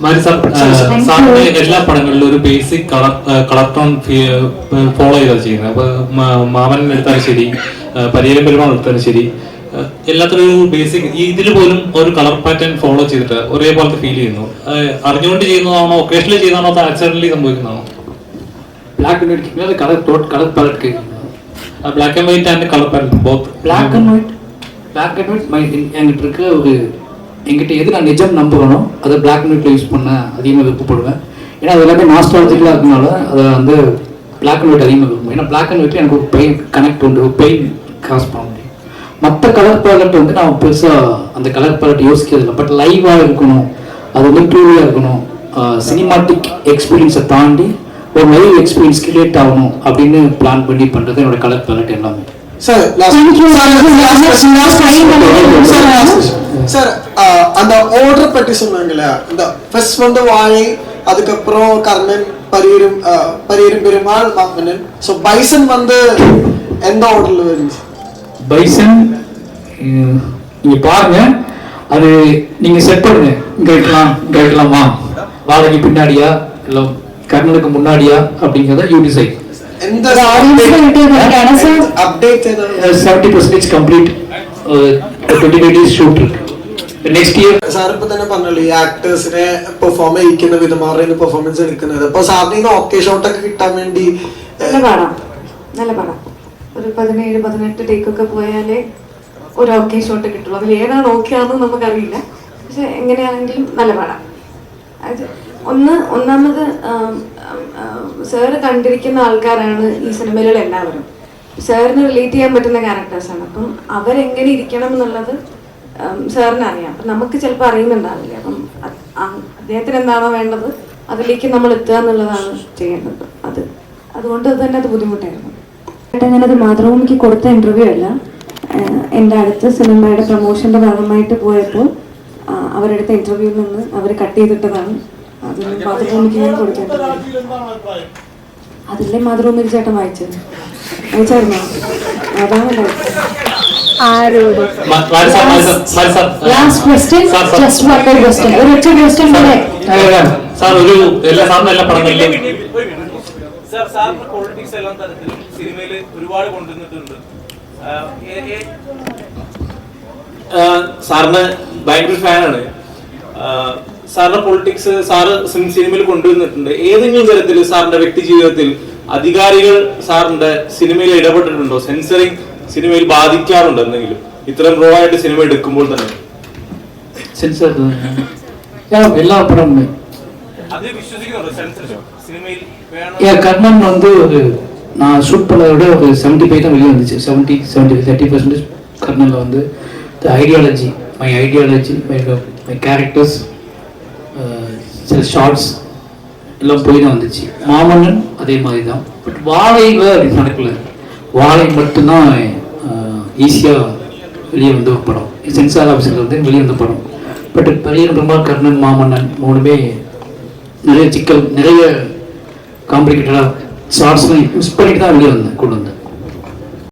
മാരി sir Thank സാറിന്റെ you. എല്ലാ പടങ്ങളിലും ഒരു basic colour colour tone follow ചെയ്താണ് ചെയ്യുന്നത് അപ്പൊ മ- മാമൻ എടുത്താലും ശരി പരിയരം പെരുമാൾ എടുത്താലും ശരി ആ, എല്ലാത്തിലും ഒരു ബേസിക് ഇതിൽ പോലും ഒരു കളർ പാറ്റേൺ ഫോളോ ചെയ്തിട്ട് ഒരേപോലത്തെ ഫീൽ ചെയ്യുന്നു ആ, അറിഞ്ഞുകൊണ്ട് ചെയ്യുന്നതാണോ ഒക്കേഷനിൽ ചെയ്യുന്നതാണോ അതോ accidentally സംഭവിക്കുന്നതാണോ black and white colour tone colour palette கேட்குறீங்க black and white and colour pattern both black and white black and white my என்கிட்ட இருக்க ஒரு என்கிட்ட எது நான் நிஜம் நம்புறனோ அதை பிளாக் அண்ட் ஒயிட்ல யூஸ் பண்ண அதிகமாக விருப்பப்படுவேன். ஏன்னா அது எல்லாமே நாஸ்டாலஜிக்கலாக இருக்கனால அதை வந்து பிளாக் அண்ட் ஒயிட் அதிகமாக விரும்புவேன். ஏன்னா பிளாக் அண்ட் ஒயிட்ல எனக்கு ஒரு பெயின் கனெக்ட் உண்டு ஒரு பெயின் காஸ் பண்ண முடியும். மற்ற கலர் பேலட் வந்து நான் பெருசாக அந்த கலர் பேலட் யோசிக்கிறது இல்லை பட் லைவாக இருக்கணும் அது வந்து ட்ரூவியாக இருக்கணும். சினிமாட்டிக் எக்ஸ்பீரியன்ஸை தாண்டி ஒரு லைவ் எக்ஸ்பீரியன்ஸ் கிரியேட் ஆகணும் அப்படின்னு பிளான் பண்ணி பண்ணுறது என்னோட கலர் பேலட் எல்லாமே. Sir, சார் uh, அந்த ஆர்டர் பற்றி சொன்னாங்கல்ல இல்லையா இந்த ஃபர்ஸ்ட் வந்து வாழை அதுக்கப்புறம் Karnan பரியரும் uh, பரியரும் Perumal Maamannan. So bison வந்து எந்த ஆர்டரில் வருது? பைசன் நீங்கள் பாருங்க. அது நீங்கள் செட் பண்ணுங்க. இங்கே வைக்கலாம் இங்கே வாழைக்கு பின்னாடியா? இல்லை கர்ணனுக்கு முன்னாடியா? அப்படிங்கிறத you decide seventy percentage complete twenty date shoot இருக்கு. നെക്സ്റ്റ് ഇയർ സാർ ഇപ്പൊ തന്നെ പറഞ്ഞല്ലോ ഈ ആക്ടേഴ്സിനെ പെർഫോം ചെയ്യിക്കുന്ന വിധം അവരുടെ പെർഫോമൻസ് എടുക്കുന്നത്. അപ്പൊ സാറിന് ഓക്കെ ഷോട്ടൊക്കെ കിട്ടാൻ വേണ്ടി നല്ല പാടാം. നല്ല പാടാം. ഒരു പതിനേഴ് പതിനെട്ട് ടേക്കൊക്കെ പോയാലേ ഒരു ഓക്കെ ഷോട്ട് കിട്ടുള്ളൂ. അതിൽ ഏതാണ് ഓക്കെ ആണെന്ന് നമുക്കറിയില്ല. പക്ഷെ എങ്ങനെയാണെങ്കിലും നല്ല പാടാം. അത് ഒന്ന് ഒന്നാമത് സാറ് കണ്ടിരിക്കുന്ന ആൾക്കാരാണ് ഈ സിനിമയിലുള്ള എല്ലാവരും. സാറിന് റിലേറ്റ് ചെയ്യാൻ പറ്റുന്ന ക്യാരക്ടേഴ്സാണ് അപ്പം അവരെങ്ങനെ ഇരിക്കണം എന്നുള്ളത് സാറിന് അറിയാം. അപ്പം നമുക്ക് ചിലപ്പോൾ അറിയുന്നുണ്ടാവില്ല? അപ്പം അദ്ദേഹത്തിന് എന്താണോ വേണ്ടത് അതിലേക്ക് നമ്മൾ എത്തുക എന്നുള്ളതാണ് ചെയ്യേണ്ടത്. അത് അതുകൊണ്ട് തന്നെ അത് ബുദ്ധിമുട്ടായിരുന്നു. ഞാനത് മാതൃഭൂമിക്ക് കൊടുത്ത ഇന്റർവ്യൂ അല്ല. എന്റെ അടുത്ത സിനിമയുടെ പ്രൊമോഷന്റെ ഭാഗമായിട്ട് പോയപ്പോൾ അവരുടെ അവരെടുത്ത ഇന്റർവ്യൂവിൽ നിന്ന് അവർ കട്ട് ചെയ്തിട്ടതാണ്. അത് മാതൃഭൂമിക്ക് ഞാൻ കൊടുത്തത് അതല്ലേ മാതൃഭൂമിയിൽ ചേട്ടൻ വായിച്ചത്? വായിച്ചായിരുന്നോ? അതാണ്. ആരോട്? Last question. ജസ്റ്റ് ക്വസ്റ്റ്യൻ ഒരു ഒറ്റ ക്വസ്റ്റ്യൻ സാർ ഒരു എല്ലാ സാറിന്റെ എല്ലാ പടങ്ങളിലും സാർ സാറിന് പൊളിറ്റിക്സ് എല്ലാം തരത്തിൽ സിനിമയിൽ ഒരുപാട് കൊണ്ടുവന്നിട്ടുണ്ട്. സാറിന് ഭയങ്കര ഫാനാണ്. സാറിന്റെ പൊളിറ്റിക്സ് സാറ് സിനിമയിൽ കൊണ്ടുവന്നിട്ടുണ്ട്. ഏതെങ്കിലും തരത്തിൽ സാറിന്റെ വ്യക്തി ജീവിതത്തിൽ അധികാരികൾ സാറിന്റെ സിനിമയിൽ ഇടപെട്ടിട്ടുണ്ടോ? സെൻസറിങ് സിനിമയിൽ ബാധിക്കാറുണ്ടോ എന്തെങ്കിലും ഇത്രയും റോ ആയിട്ട് സിനിമ എടുക്കുമ്പോൾ തന്നെ സെൻസർ எல்லா படமுமே അത് വിശ്വസിക്കുന്നുണ്ടോ സെൻസർഷിപ്പ് സിനിമയിൽ വേണം என் கர்ணன் வந்து ஒரு நான் ஷூட் பண்ணதை விட ஒரு செவன்ட்டி ஃபைவ் தான் வெளியே வந்துச்சு செவன்ட்டி செவன்ட்டி தேர்ட்டி பர்சன்டேஜ் கர்ணனில் வந்து the ideology my ideology my my characters சில ஷார்ட்ஸ் எல்லாம் போய் தான் வந்துச்சு மாமன்னன் அதே மாதிரி தான் பட் வாழையில் அப்படி நடக்கல வாழை மட்டும்தான் ஈஸியாக வெளியே வந்த ஒரு படம். சென்சார் ஆஃபீஸில் வந்து வெளியே வந்த படம். பட் பெரிய பெருமாள் கர்ணன் மாமன்னன் மூணுமே நிறைய சிக்கல் நிறைய காம்ப்ளிகேட்டடாக ஷார்ட்ஸ்லாம் யூஸ் பண்ணிட்டு தான் வெளியே வந்தேன் கொண்டு வந்தேன்.